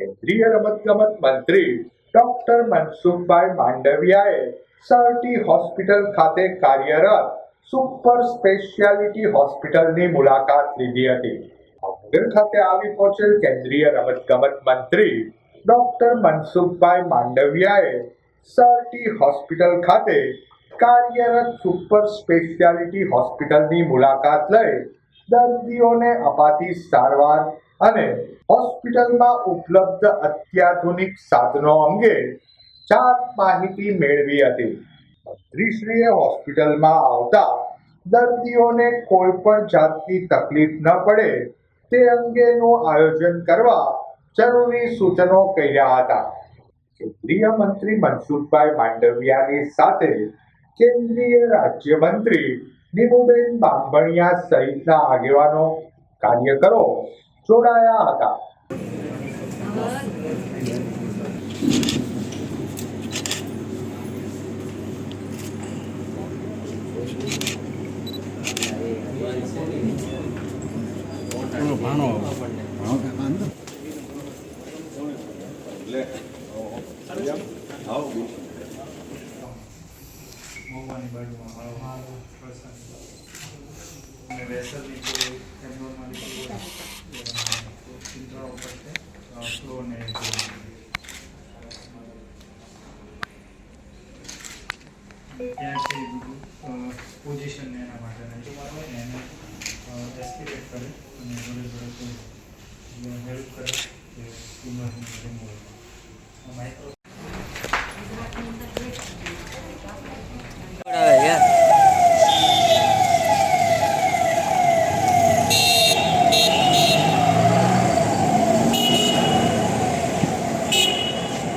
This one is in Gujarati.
કેન્દ્રીય રમતગમત મંત્રી ડોક્ટર મનસુખભાઈ માંડવિયાએ સરટી હોસ્પિટલ ખાતે કાર્યરત સુપર સ્પેશિયાલિટી હોસ્પિટલની મુલાકાત લીધી હતી. હોસ્પિટલ ખાતે આવી પહોંચેલ કેન્દ્રીય રમતગમત મંત્રી ડોક્ટર મનસુખભાઈ માંડવિયાએ સરટી હોસ્પિટલ ખાતે કાર્યરત સુપર સ્પેશિયાલિટી હોસ્પિટલની મુલાકાત લઈ દર્દીઓને અપાતી સારવાર અને હોસ્પિટલમાં ઉપલબ્ધ અત્યાધુનિક સાધનો અંગે ચાર માહિતી મેળવી હતી. મંત્રીશ્રીએ હોસ્પિટલમાં આવતા દર્દીઓને કોઈ પણ જાતની તકલીફ ન પડે તે અંગેનું આયોજન કરવા જરૂરી સૂચનો કર્યા હતા. કેન્દ્રીય મંત્રી મનસુખભાઈ માંડવિયાની સાથે કેન્દ્રીય રાજ્યમંત્રી નીમુબેન બાંભણિયા સહિતના આગેવાનો કાર્યકરો જોડાયા હતા. ભાણો મહુવાની બાજુમાં મારો પ્રસંગ. અને વેસલની કોઈ એબ્નોર્માલિટી કોઈ ચિંતાઓ પડશે ફ્લો ને ત્યાંથી બીજું પોઝિશન એના માટે એને એસ્ટિમેટ કરે અને જોડે જોડે હેલ્પ કરે કે ટ્યુમરનું માઇક્રો